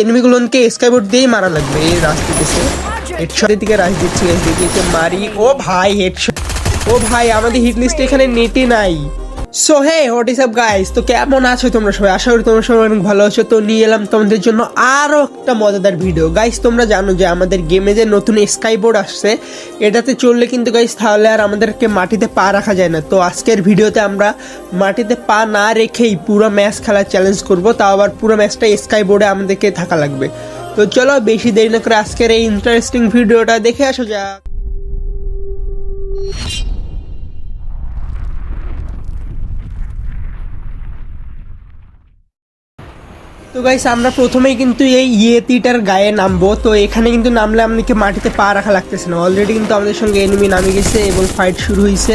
এনিমিগুলোকে skyboard দিয়েই মারা লাগবে এই রাস্তাতে হেডশটের দিকে রাশ দিচ্ছি guys, মারি। ও ভাই হেডশট ও ভাই আমাদের হিট লিস্টে এখানে নেটে নাই। So hey what is up guys তো কেমন আছো তোমরা সবাই? আশা করি তোমরা সবাই অনেক ভালো আছো। তো নিয়ে এলাম তোমাদের জন্য আরও একটা মজাদার ভিডিও গাইস তোমরা জানো যে আমাদের গেমে যে নতুন স্কাইবোর্ড আসছে, এটাতে চললে কিন্তু গাইস তাহলে আর আমাদেরকে মাটিতে পা রাখা যায় না। তো আজকের ভিডিওতে আমরা মাটিতে পা না রেখেই পুরো ম্যাচ খেলার চ্যালেঞ্জ করব। তাও আবার পুরো ম্যাচটা স্কাইবোর্ডে আমাদেরকে থাকা লাগবে। তো চলো, বেশি দেরি না করে আজকের এই ইন্টারেস্টিং ভিডিওটা দেখে আসো যাক। তো গাইস আমরা প্রথমেই কিন্তু এই ইয়েতিটার গায়ে নামবো। তো এখানে কিন্তু নামলে আমাদেরকে মাটিতে পা রাখা লাগতেছে না। অলরেডি কিন্তু আমাদের সঙ্গে এনিমি নামে গেছে এবং ফাইট শুরু হয়েছে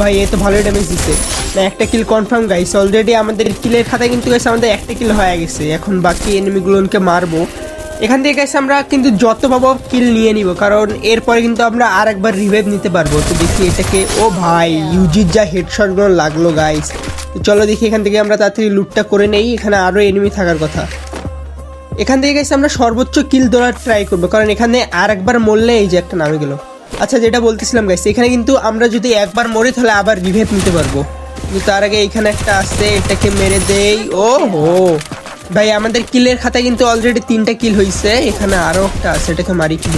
ভাই, এ তো ভালো ড্যামেজ দিছে। না, একটা কিল কনফার্ম গাইস অলরেডি আমাদের কিলের খাতায় কিন্তু গাইস আমাদের একটা কিল হয়ে গেছে। এখন বাকি এনিমিগুলোকে মারবো। এখান থেকে গাইস আমরা কিন্তু যত পাবো কিল নিয়ে নিব। কারণ এরপরে কিন্তু আমরা আর একবার রিভাইভ নিতে পারব। তো দেখি এটাকে ও ভাই ইউজির যা হেডশটগুলো লাগল গাইস তো চলো দেখি, এখান থেকে আমরা তাড়াতাড়ি লুটটা করে নেই, এখানে আরও এনিমি থাকার কথা। এখান থেকে গেছে আমরা সর্বোচ্চ কিল ধরার ট্রাই করব, কারণ এখানে আর একবার মরলে এই যে একটা নামে গেল। আচ্ছা যেটা বলতেছিলাম গাইস এখানে কিন্তু আমরা যদি একবার মরি, তাহলে আবার রিভাইভ নিতে পারব। কিন্তু তার আগে এখানে একটা আসছে এটাকে মেরে দেই। ও হো ভাই, আমাদের কিলের খাতায় কিন্তু অলরেডি তিনটা কিল হয়েছে এখানে আরও একটা আছে, এটাকে মারি কি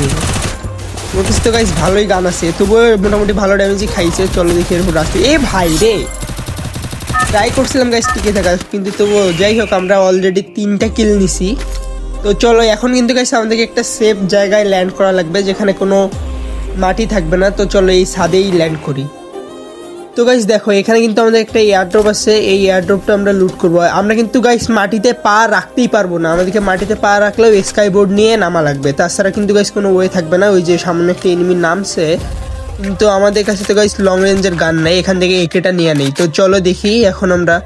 ওর তো গাইস ভালোই গান আছে, তবুও মোটামুটি ভালো ড্যামেজই খাইছে। চলো দেখি এরকম রাস্তা এ ভাই রে! ট্রাই করছিলাম গাইস টিকে থাকা কিন্তু তবু যাই হোক, আমরা অলরেডি তিনটা কিল নিছি। তো চলো, এখন কিন্তু গাইস আমাদেরকে একটা সেফ জায়গায় ল্যান্ড করা লাগবে, যেখানে কোনো মাটি থাকবে না। তো চলো, এই ছাদেই ল্যান্ড করি। তো গাইস দেখো, এখানে কিন্তু আমাদের একটা এয়ারড্রপ আছে। এই এয়ারড্রপটা আমরা লুট করব। আমরা কিন্তু গাইস মাটিতে পা রাখতেই পারব না। আমাদেরকে মাটিতে পা রাখলেও স্কাই বোর্ড নিয়ে নামা লাগবে। তাছাড়া কিন্তু গাইস কোনো ওয়ে থাকবে না। ওই যে সামনে একটা এনিমি নামছে। কিন্তু আমাদের কাছে তো গাইস লং রেঞ্জের গান নাই, এখান থেকে একেটা নিয়ে নেই। তো চলো দেখি, এখন আমরা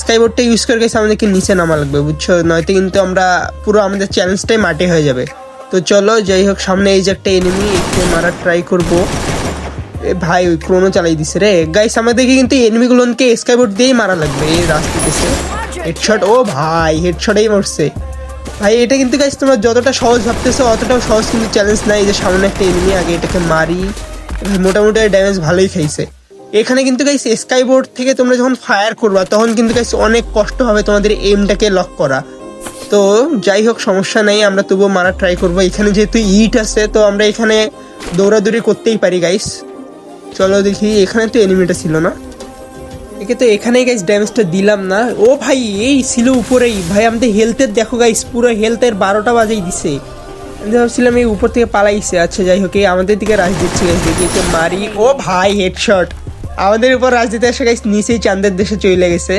স্কাই বোর্ডটা ইউজ করে গেছে আমাদেরকে নিচে নামা লাগবে, বুঝছ? নয়তো কিন্তু আমরা পুরো আমাদের চ্যালেঞ্জটাই মাটি হয়ে যাবে। তো চলো, যাই হোক, সামনে এই যে একটা এনিমি একে মারার ট্রাই করব। এ ভাই, ওই ক্রোনো চালাই দিছে রে। গাইস আমাদেরকে কিন্তু এনিমিগুলোকে স্কাইবোর্ড দিয়েই মারা লাগবে এই রাস্তাতে হেডশট ও ভাই হেডশটেই মরছে। ভাই, এটা কিন্তু গাইস তোমরা যতটা সহজ ভাবতেছো, অতটাও সহজ কিন্তু চ্যালেঞ্জ নাই যে সামনে একটা এনিমি আগে এটাকে মারি। মোটামুটি ড্যামেজ ভালোই খাইছে এখানে কিন্তু গাইস স্কাই বোর্ড থেকে তোমরা যখন ফায়ার করবা, তখন কিন্তু গাইস অনেক কষ্ট হবে তোমাদের এমটাকে লক করা। তো যাই হোক, সমস্যা নেই, আমরা তবুও মারা ট্রাই করব। এখানে যেহেতু ইট আছে, তো আমরা এখানে দৌড়াদৌড়ি করতেই পারি গাইস চলো দেখি, এখানে তো এনিমিটা ছিল না। একে তো এখানেই গাইস ড্যামেজটা দিলাম না। ও ভাই, এই ছিল উপরেই। ভাই, আমাদের হেলথের দেখো গাইস পুরো হেলথের বারোটা বাজেই দিছে। ভাবছিলাম এই উপর থেকে পালাইছে। আচ্ছা যাই হোক আমাদের দিকে রাজ দিচ্ছে গাইস দেখি মারি। ও ভাই হেডশট আমাদের উপর রাজ দিতে এসে গাইস নিচেই চাঁদের দেশে চলে গেছে।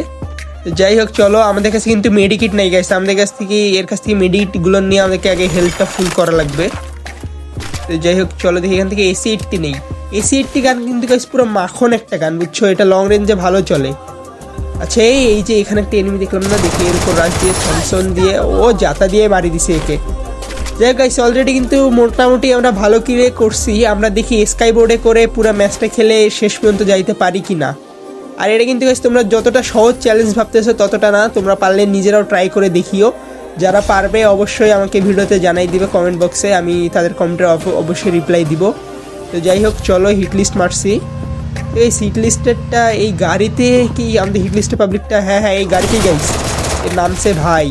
যাই হোক, চলো, আমাদের কাছে কিন্তু মেডিকিট নাই গাইস আমাদের কাছ থেকে, এর কাছ থেকে মেডিকিটগুলো নিয়ে আমাদেরকে আগে হেলথটা ফুল করা লাগবে। তো যাই হোক, চলো দেখি, এখান থেকে এসি এইটটি নেই। এসি এইটটি গান কিন্তু গাইস পুরো মাখন একটা গান, বুঝছ? এটা লং রেঞ্জে ভালো চলে। আচ্ছা এই এই যে এখানে একটা এনিমি দেখলাম না, দেখি এর উপর রাজ দিয়ে থমসন দিয়ে, ও জাতা দিয়ে মারি দিছে একে। যাই গাইস অলরেডি কিন্তু মোটামুটি আমরা ভালো কিরে করছি। আমরা দেখি স্কাই বোর্ডে করে পুরো ম্যাচটা খেলে শেষ পর্যন্ত যাইতে পারি কি না আর এটা কিন্তু গাইস তোমরা যতটা সহজ চ্যালেঞ্জ ভাবতেছো ততটা না, তোমরা পারলে নিজেরাও ট্রাই করে দেখিও। যারা পারবে অবশ্যই আমাকে ভিডিওতে জানাই দিবে কমেন্ট বক্সে আমি তাদের কমেন্টে অবশ্যই রিপ্লাই দিব। তো যাই হোক, চলো হিট লিস্ট মারছি। এই হিট লিস্টেরটা এই গাড়িতে কি আমাদের হিট লিস্টের পাবলিকটা হ্যাঁ হ্যাঁ এই গাড়িতেই গাইস এর নামছে ভাই।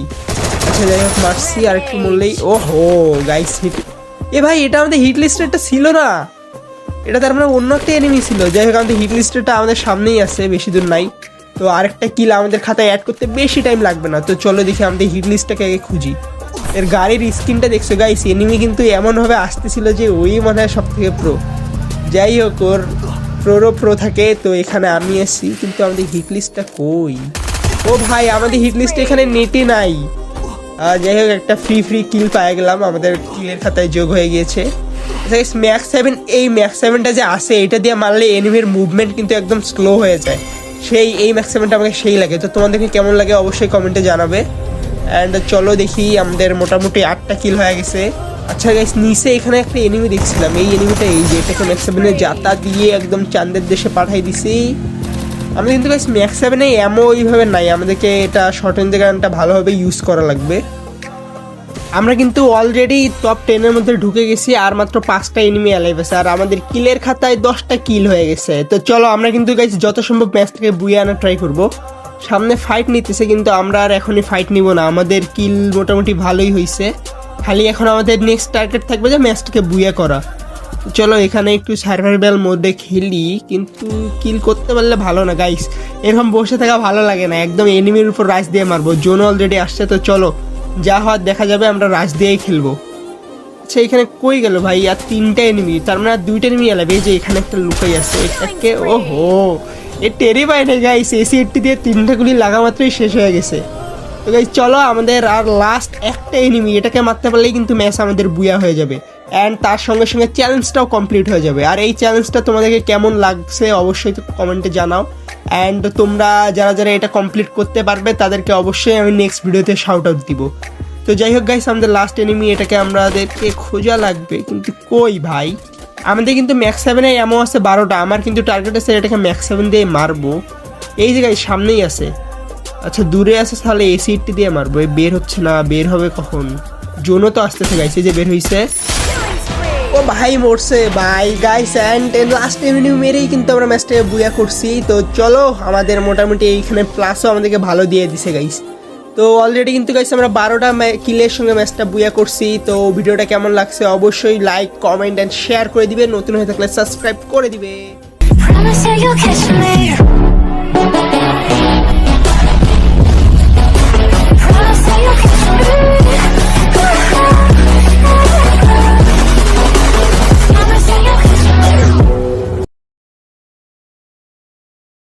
আচ্ছা যাই হোক মারছি আর একটু মরলেই ও হো গাইস হিট এ ভাই, এটা আমাদের হিট লিস্টেরটা ছিল না? এটা তার মানে অন্য একটা এনিমি ছিল। যাই হোক, আমাদের হিট লিস্টেরটা আমাদের সামনেই আছে, বেশি দূর নাই। তো আরেকটা কিল আমাদের খাতায় অ্যাড করতে বেশি টাইম লাগবে না। তো চলো দেখি আমাদের হিট লিস্টটাকে আগে খুঁজি। এর গাড়ির স্ক্রিনটা দেখছ গাইস এনিমি কিন্তু এমনভাবে আসতেছিল যে ওই মনে হয় সব থেকে প্রো যাই হোক, ওর প্রোরো প্রো থাকে, তো এখানে আমি এসছি কিন্তু আমাদের হিট লিস্টটা কই? ও ভাই, আমাদের হিট লিস্ট এখানে নেটে নাই। যাই হোক, একটা ফ্রি ফ্রি কিল পায়ে গেলাম। আমাদের কিলের খাতায় যোগ হয়ে গিয়েছে। ম্যাক্স সেভেন এই ম্যাক্স সেভেনটা যে আসে এটা দিয়ে মারলে এনিমির মুভমেন্ট কিন্তু একদম স্লো হয়ে যায়। সেই, এই ম্যাক্স সেভেনটা আমাকে সেই লাগে। তো তোমাদেরকে কেমন লাগে অবশ্যই কমেন্টে জানাবে। অ্যান্ড চলো দেখি, আমাদের মোটামুটি আটটা কিল হয়ে গেছে। আচ্ছা গাইস নিচে এখানে একটা এনিমি দেখছিলাম। এই এনিমিটা এই যে, এটাকে ম্যাক্স সেভেনে জাতা দিয়ে একদম চাঁদের দেশে পাঠাই দিছি। আমি কিন্তু গাইস ম্যাক্স সেভেনে এমন ওইভাবে নাই। আমাদেরকে এটা শর্ট রেঞ্জের গানটা ভালোভাবে ইউজ করা লাগবে। আমরা কিন্তু অলরেডি টপ টেনের মধ্যে ঢুকে গেছি, আর মাত্র পাঁচটা এনিমি অ্যালাইভ আছে। আর আমাদের কিলের খাতায় দশটা কিল হয়ে গেছে। তো চলো, আমরা কিন্তু গাইস যত সম্ভব ম্যাচটাকে বুয়ে আনার ট্রাই করব। সামনে ফাইট নিতেছে, কিন্তু আমরা আর এখনই ফাইট নিব না। আমাদের কিল মোটামুটি ভালোই হয়েছে খালি এখন আমাদের নেক্সট টার্গেট থাকবে যে ম্যাচটাকে বুয়ে করা। চলো এখানে একটু সার্ভাইভাল মোডে খেলি, কিন্তু কিল করতে পারলে ভালো না গাইস এরকম বসে থাকা ভালো লাগে না, একদম এনিমির উপর রাশ দিয়ে মারবো। জোন অলরেডি আসছে, তো চলো, যা হওয়ার দেখা যাবে, আমরা রাশ দিয়েই খেলব। আচ্ছা এখানে কই গেল ভাই? আর তিনটা এনিমি তার মানে আর দুইটা এনিমি এলাবে যে এখানে একটা লুকাই আছে, এটাকে ও হো এ টেরি পাই না গাইস এসি এইটটি দিয়ে তিনটা গুলি লাগা মাত্রই শেষ হয়ে গেছে। তো গাইস চলো, আমাদের আর লাস্ট একটা এনিমি এটাকে মারতে পারলেই কিন্তু ম্যাচ আমাদের বুয়া হয়ে যাবে। অ্যান্ড তার সঙ্গে সঙ্গে চ্যালেঞ্জটাও কমপ্লিট হয়ে যাবে। আর এই চ্যালেঞ্জটা তোমাদেরকে কেমন লাগছে অবশ্যই কমেন্টে জানাও। অ্যান্ড তোমরা যারা যারা এটা কমপ্লিট করতে পারবে, তাদেরকে অবশ্যই আমি নেক্সট ভিডিওতে শাউট আউট দিব। তো যাই হোক গাইস আমাদের লাস্ট এনিমি এটাকে আমাদেরকে খোঁজা লাগবে। কিন্তু কই ভাই? আমাদের কিন্তু ম্যাক্স সেভেনে এমন আছে বারোটা। আমার কিন্তু টার্গেট আছে এটাকে ম্যাক্স সেভেন দিয়ে মারবো। এই যে গাইস সামনেই আছে। আচ্ছা দূরে আছে তাহলে এসি এইটটি দিয়ে মারবো। বের হচ্ছে না, বের হবে কখন? জোনও তো আসতেছে এই যে বের হইছে। ও ভাই মরছে, ভাই। গাইস অ্যান্ড লাস্ট এমিনিউ মেরেই কিন্তু আমরা ম্যাচটাকে বুয়া করছি। তো চলো, আমাদের মোটামুটি এইখানে প্লাসও আমাদেরকে ভালো দিয়ে দিছে গাইস তো অলরেডি কিন্তু গাইস আমরা বারোটা কিলের সঙ্গে ম্যাচটা বুয়া করছি। তো ভিডিওটা কেমন লাগছে অবশ্যই লাইক কমেন্ট অ্যান্ড শেয়ার করে দিবে। নতুন হয়ে থাকলে সাবস্ক্রাইব করে দিবে।